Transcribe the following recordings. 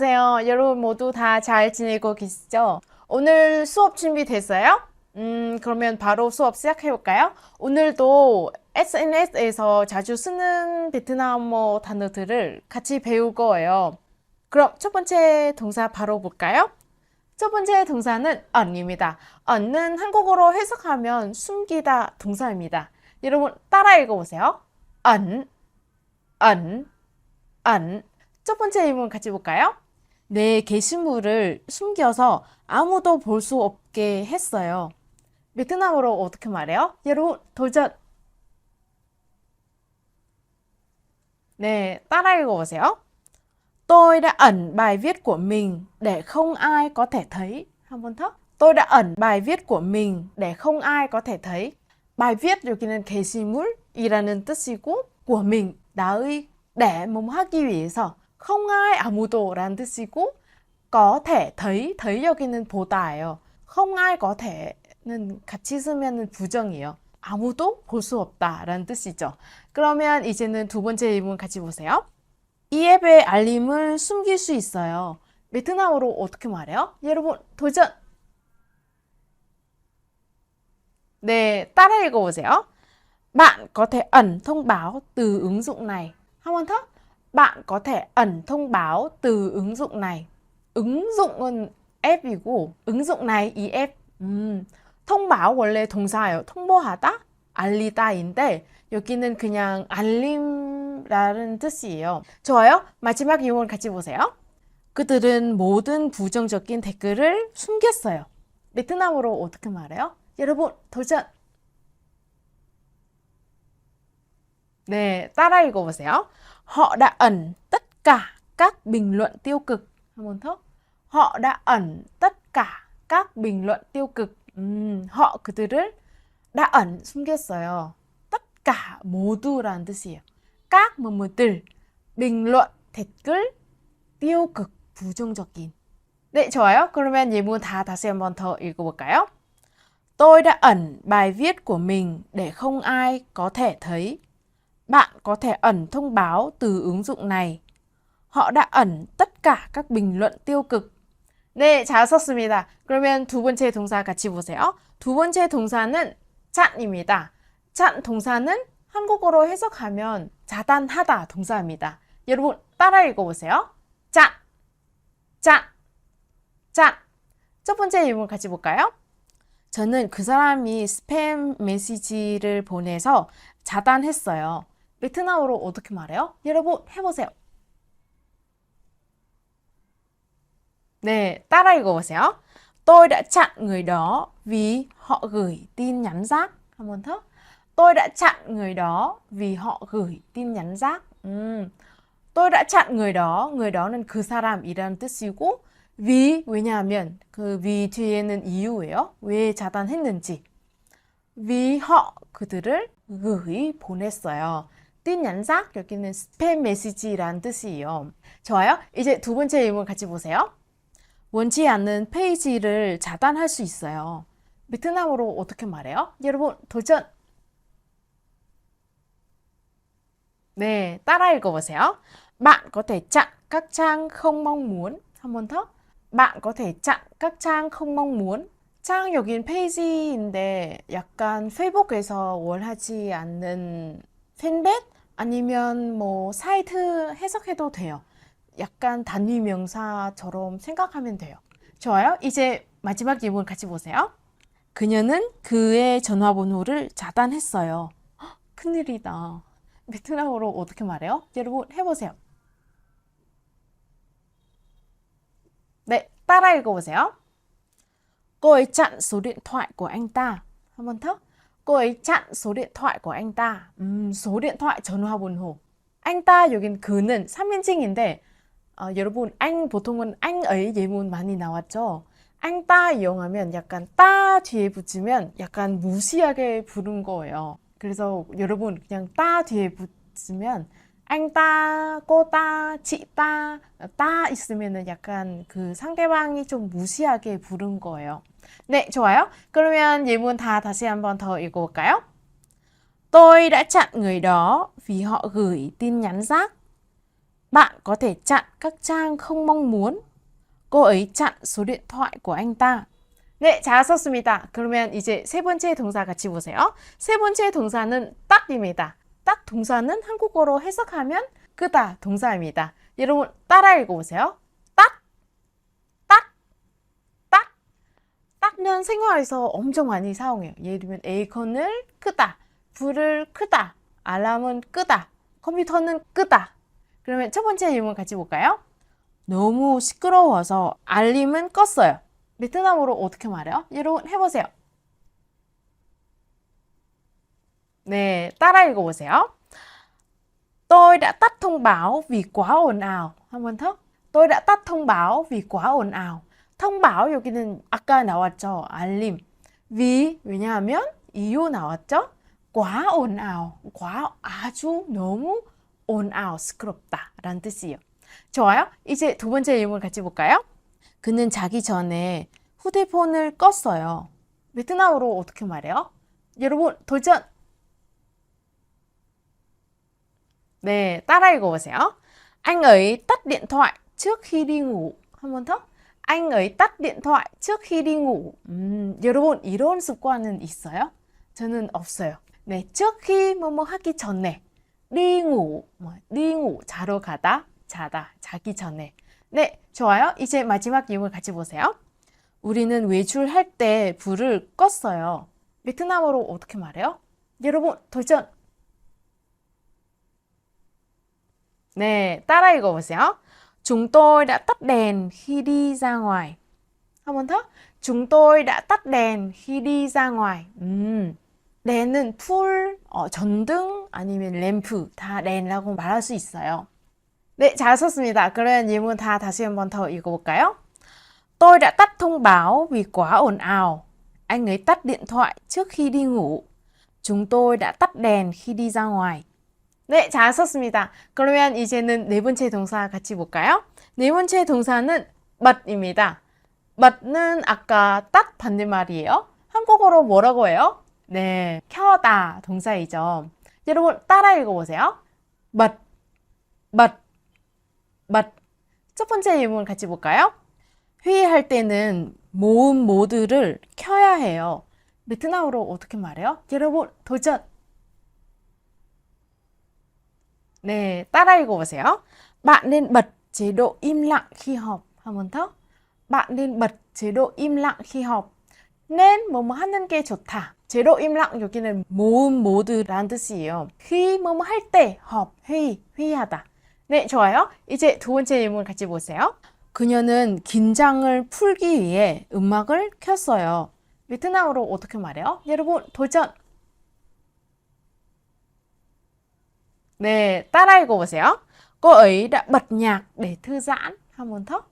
안녕하세요. 여러분 모두 다 잘 지내고 계시죠? 오늘 수업 준비됐어요? 음, 그러면 바로 수업 시작해 볼까요? 오늘도 SNS에서 자주 쓰는 베트남어 단어들을 같이 배울 거예요. 그럼 첫 번째 동사 바로 볼까요? 첫 번째 동사는 ẩn 입니다. ẩn 은 한국어로 해석하면 숨기다 동사입니다. 여러분 따라 읽어보세요. ẩn, ẩn, ẩn. 첫 번째 의문 같이 볼까요? 내 게시물을 숨겨서 아무도 볼 수 없게 했어요. 베트남어로 어떻게 말해요? 여러분 도전. 네, 따라 읽어보세요. Tôi đã ẩn bài viết của mình để không ai có thể thấy. 한번 더. Tôi đã ẩn bài viết của mình để không ai có thể thấy. bài viết 여기는 게시물이라는 뜻이고 của mình 나의 để 뭐뭐 하기 위해서 không ai 아무도라는 뜻이고 có thể thấy thấy 여기는 보다예요. không ai có thể,는 같이 쓰면 부정이에요. 아무도 볼 수 없다라는 뜻이죠. 그러면 이제는 두 번째 의문 같이 보세요. 이 앱의 알림을 숨길 수 있어요. 베트남어로 어떻게 말해요? 여러분 도전! 네, 따라 읽어보세요. Bạn có thể ẩn thông báo từ ứng dụng này. 한번 더. Bạn có thể ẩn thông báo từ ứng dụng này. ứng dụng 앱이고 ứng dụng này 이 앱. 음, 통báo 원래 동사예요. 통보하다, 알리다인데 여기는 그냥 알림이라는 뜻이에요. 좋아요. 마지막 이용을 같이 보세요. 그들은 모든 부정적인 댓글을 숨겼어요. 베트남어로 어떻게 말해요? 여러분 도전! 네, 따라 읽어보세요. Họ đã ẩn tất cả các bình luận tiêu cực. 한번 더. Họ đã ẩn tất cả các bình luận tiêu cực. 음, họ 그들을 đã ẩn 숨겼어요. tất cả 모두라는 뜻이에요. các 뭐뭐들 bình luận 댓글 tiêu cực 부정적인. 네, 좋아요. 그러면 예문 다 다시 한번 더 읽어볼까요? Tôi đã ẩn bài viết của mình để không ai có thể thấy. Bạn có thể ẩn thông báo từ ứng dụng này. Họ đã ẩn tất cả các bình luận tiêu cực. 네, 잘 썼습니다. 그러면 두 번째 동사 같이 보세요. 두 번째 동사는 짠입니다. 짠 동사는 한국어로 해석하면 자단하다 동사입니다. 여러분 따라 읽어보세요. 짠, 짠, 짠. 첫 번째 예문 같이 볼까요? 저는 그 사람이 스팸 메시지를 보내서 차단했어요. 베트남어로 어떻게 말해요? 여러분 해보세요. 네, 따라 읽어보세요. Tôi đã chặn người đó vì họ gửi tin nhắn rác. 한 번 더. Tôi đã chặn người đó vì họ gửi tin nhắn rác. 음, tôi đã chặn người đó. người đó 는 그 사람이라는 뜻이고 위 왜냐하면 그위 뒤에는 이유예요. 왜 차단했는지. 위 họ 그들을 gửi 보냈어요. 띵 얀삭 여기는 스팸 메시지라는 뜻이에요. 좋아요. 이제 두 번째 의문 같이 보세요. 원치 않는 페이지를 차단할 수 있어요. 베트남어로 어떻게 말해요? 여러분 도전. 네, 따라 읽어보세요. Bạn có thể chặn các trang không mong muốn. 한 번 더. Bạn có thể chặn các 여긴 페이지인데 약간 페이북에서 원하지 않는 팬벳 아니면 뭐 사이트 해석해도 돼요. 약간 단위 명사처럼 생각하면 돼요. 좋아요. 이제 마지막 예문 같이 보세요. 그녀는 그의 전화번호를 차단했어요. 헉, 큰일이다. 베트남어로 어떻게 말해요? 여러분 해보세요. 네, 따라 읽어보세요. Cô ấy chặn số điện thoại của anh ta. 한번 더. Cô ấy chặn số điện thoại của anh ta. 음, số điện thoại 전화번호. anh ta 여긴 그는 3인칭인데 어, 여러분 anh 보통은 anh ấy 예문 많이 나왔죠. anh ta 이용하면 약간 따 뒤에 붙이면 약간 무시하게 부른 거예요. 그래서 여러분 그냥 따 뒤에 붙이면 anh ta, cô ta, chị ta, 따 있으면은 약간 그 상대방이 좀 무시하게 부른 거예요. 네, 좋아요. 그러면 예문 다 다시 한번 더 읽어볼까요? Tôi đã chặn người đó vì họ gửi tin nhắn rác. Bạn có thể chặn các trang không mong muốn. cô ấy chặn số điện thoại của anh ta. 네, 잘 썼습니다. 그러면 이제 세 번째 동사 같이 보세요. 세 번째 동사는 딱입니다. 딱 동사는 한국어로 해석하면 끄다 동사입니다. 여러분 따라 읽어보세요. 딱, 딱, 딱. 딱는 생활에서 엄청 많이 사용해요. 예를 들면 에어컨을 끄다, 불을 끄다, 알람은 끄다, 컴퓨터는 끄다. 그러면 첫 번째 질문 같이 볼까요? 너무 시끄러워서 알림은 껐어요. 베트남어로 어떻게 말해요? 여러분 해보세요. 네, 따라 읽어보세요. Tôi đã tắt thông báo vì quá ồn ào. 한번 더. Tôi đã tắt thông báo vì quá ồn ào. Báo 여기는 아까 나왔죠. 알림. 위 왜냐하면 이유 나왔죠. ồn ào. quá 아주 너무 ồn ào 시끄럽다 라는 뜻이에요. 좋아요. 이제 두 번째 질문 같이 볼까요? 그는 자기 전에 휴대폰을 껐어요. 베트남어로 어떻게 말해요? 여러분 도전. 네, 따라 읽어보세요. Anh ấy tắt điện thoại trước khi đi ngủ. 한 번 더. Anh ấy tắt điện thoại trước khi đi ngủ. 음, 여러분 이런 습관은 있어요? 저는 없어요. 네, trước khi 뭐뭐 하기 전에 ngủ, 뭐, ngủ 자러 가다, 자다, 자기 전에. 네, 좋아요. 이제 마지막 내용을 같이 보세요. 우리는 외출할 때 불을 껐어요. 베트남어로 어떻게 말해요? 여러분 도전. 네, 따라 읽어보세요. Chúng tôi đã tắt đèn khi đi ra ngoài. 한번 더. Chúng tôi đã tắt đèn khi đi ra ngoài. 음, đèn은 풀, 어, 전등 아니면 램프 다 đèn라고 말할 수 있어요. 네, 잘 썼습니다. 그러면 예문 다 다시 한 번 더 읽어볼까요? Tôi đã tắt thông báo vì quá ồn ào. Anh ấy tắt điện thoại trước khi đi ngủ. Chúng tôi đã tắt đèn khi đi ra ngoài. 네, 잘 썼습니다. 그러면 이제는 네 번째 동사 같이 볼까요? 네 번째 동사는 bật 입니다. bật 는 아까 딱 반대말이에요. 한국어로 뭐라고 해요? 네, 켜다 동사이죠. 여러분 따라 읽어보세요. bật, bật, bật. 첫 번째 예문 같이 볼까요? 회의할 때는 모음 모드를 켜야 해요. 베트남어로 어떻게 말해요? 여러분 도전! 네, 따라 읽어보세요. Bạn nên bật chế độ im lặng khi họp. 한번 더. Bạn nên bật chế độ im lặng khi họp. nên 뭐뭐 하는 게 좋다. 제로 임랑 여기는 모음 모드라는 뜻이에요. 휘 뭐뭐 할 때, họp, 회의, 회의하다. 네, 좋아요. 이제 두 번째 질문 같이 보세요. 그녀는 긴장을 풀기 위해 음악을 켰어요. 베트남어로 어떻게 말해요? 여러분 도전! 네, 따라 읽어보세요. Cô ấy đã bật nhạc để thư giãn. 한번 더.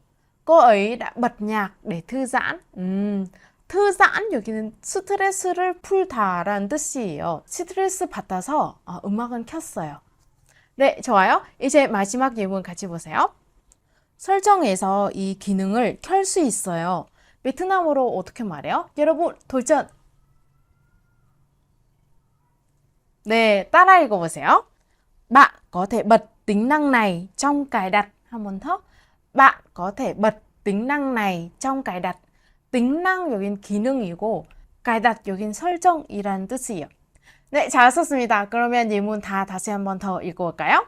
Cô ấy đã bật nhạc để thư giãn. 음, thư giãn 여기는 스트레스를 풀다라는 뜻이에요. 스트레스 받아서 어, 음악은 켰어요. 네, 좋아요. 이제 마지막 예문 같이 보세요. 설정에서 이 기능을 켤 수 있어요. 베트남어로 어떻게 말해요? 여러분 도전! 네, 따라 읽어보세요. Bạn có thể bật tính năng này trong cài đặt. 한번 더. Bạn có thể bật tính năng này trong cài đặt. tính năng 여긴 기능이고 cài đặt 여긴 설정이라는 뜻이에요. 네, 잘 썼습니다. 그러면 예문 다 다시 한 번 더 읽어볼까요?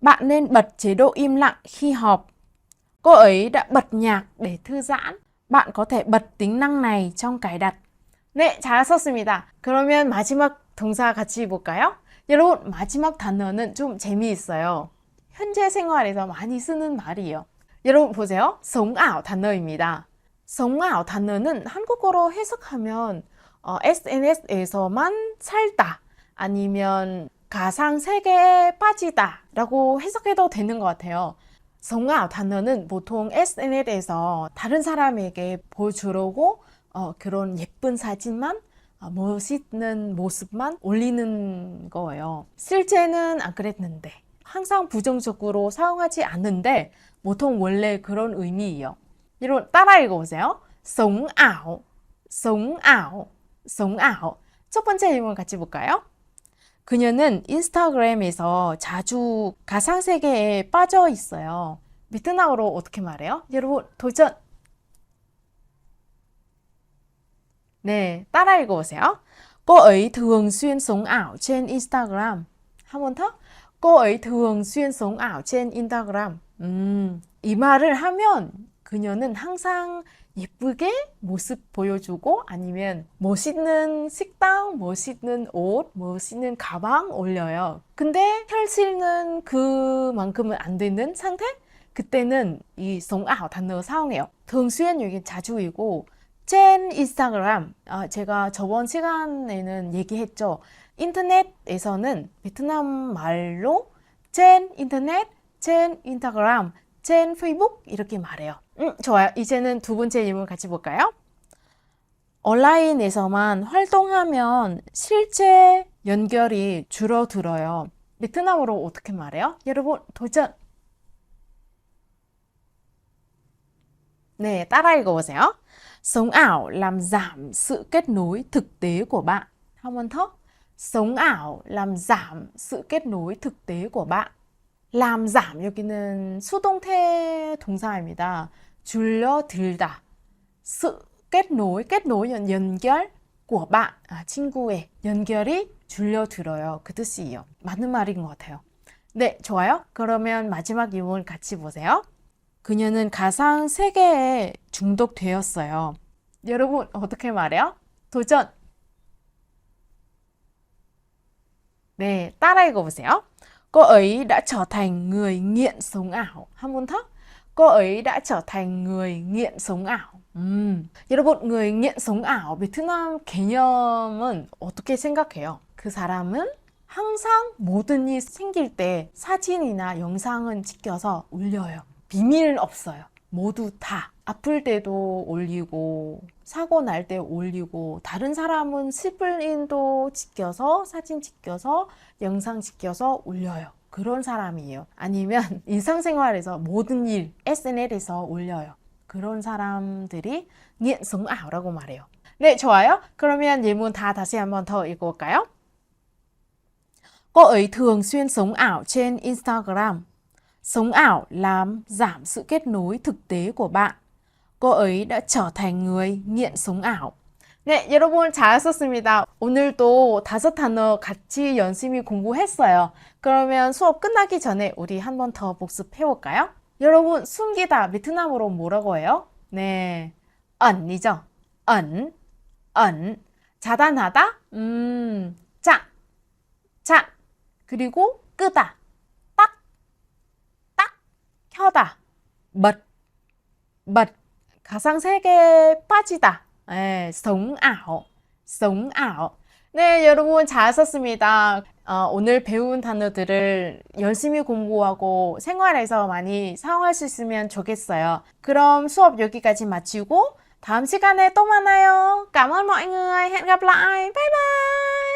Bạn nên bật chế độ im lặng khi họp. Cô ấy đã bật nhạc để thư giãn. Bạn có thể bật tính năng này trong cài đặt. 네, 잘 썼습니다. 그러면 마지막 동사 같이 볼까요? 여러분, 마지막 단어는 좀 재미있어요. 현재 생활에서 많이 쓰는 말이에요. 여러분 보세요. ảo 단어입니다. ảo 단어는 한국어로 해석하면 어, SNS에서만 살다 아니면 가상 세계에 빠지다 라고 해석해도 되는 것 같아요. ảo 단어는 보통 SNS에서 다른 사람에게 보여주려고 어, 그런 예쁜 사진만 어, 멋있는 모습만 올리는 거예요. 실제는 안 그랬는데 항상 부정적으로 사용하지 않는데 보통 원래 그런 의미예요. 여러분 따라 읽어보세요. ảo, sống ảo. 첫 번째 질문 같이 볼까요? 그녀는 인스타그램에서 자주 가상세계에 빠져 있어요. 베트남어로 어떻게 말해요? 여러분, 도전! 네, 따라 읽어보세요. Cô thường xuyên sống ảo trên Instagram. 한 번 더. Cô thường xuyên sống ảo trên Instagram. 음, 이 말을 하면 그녀는 항상 예쁘게 모습 보여주고 아니면 멋있는 식당, 멋있는 옷, 멋있는 가방 올려요. 근데 현실은 그만큼은 안 되는 상태? 그때는 이 송아 단어 사용해요. thường 여기 자주이고 trên 인스타그램 아, 제가 저번 시간에는 얘기했죠. 인터넷에서는 베트남 말로 trên 인터넷, trên 인스타그램, trên 페이북 이렇게 말해요. 음, 좋아요. 이제는 두 번째 질문 같이 볼까요? 온라인에서만 활동하면 실제 연결이 줄어들어요. 베트남어로 어떻게 말해요? 여러분 도전! 네, 따라 읽어보세요. Sống ảo làm giảm sự kết nối thực tế của bạn. 한번 더. Sống ảo làm giảm sự kết nối thực tế của bạn. làm giảm 여기는 수동태 동사입니다. 줄여들다. sự kết nối, kết nối 연- 연결 của bạn, 아, 친구의 연결이 줄여들어요. 그 뜻이에요. 맞는 말인 것 같아요. 네, 좋아요. 그러면 마지막 유문 같이 보세요. 그녀는 가상 세계에 중독되었어요. 여러분, 어떻게 말해요? 도전! 네, 따라 읽어보세요. Cô ấy đã trở thành người nghiện sống ảo. 한 번 더. Cô ấy đã trở thành người nghiện sống ảo. 음, 여러분, người nghiện sống ảo 베트남 개념은 어떻게 생각해요? 그 사람은 항상 모든 일 생길 때 사진이나 영상은 찍혀서 올려요. 비밀은 없어요. 모두 다. 아플 때도 올리고, 사고 날 때 올리고, 다른 사람은 일도 찍혀서, 사진 찍혀서, 영상 찍혀서 올려요. 그런 사람이에요. 아니면 일상생활에서 모든 일 SNS에서 올려요. 그런 사람들이 nghiện sống ảo 라고 말해요. 네, 좋아요. 그러면 예문 다 다시 한번 더 읽어볼까요? Cô ấy thường xuyên sống ảo trên Instagram. Sống ảo làm giảm sự kết nối thực tế của bạn. Cô ấy đã trở thành người nghiện sống ảo. 네, 여러분 잘하셨습니다. 오늘도 다섯 단어 같이 열심히 공부했어요. 그러면 수업 끝나기 전에 우리 한 번 더 복습해볼까요? 여러분, 숨기다 베트남어로 뭐라고 해요? 네, 이죠? ẩn, ẩn. 자단하다? 음, 짝, 짝. 그리고 끄다. 켜다. bật, bật. 가상 세계에 빠지다. 예, sống ảo, sống ảo. 네, 여러분 잘하셨습니다. 어, 오늘 배운 단어들을 열심히 공부하고 생활에서 많이 사용할 수 있으면 좋겠어요. 그럼 수업 여기까지 마치고 다음 시간에 또 만나요. Cảm ơn mọi người. Hẹn gặp lại. Bye bye.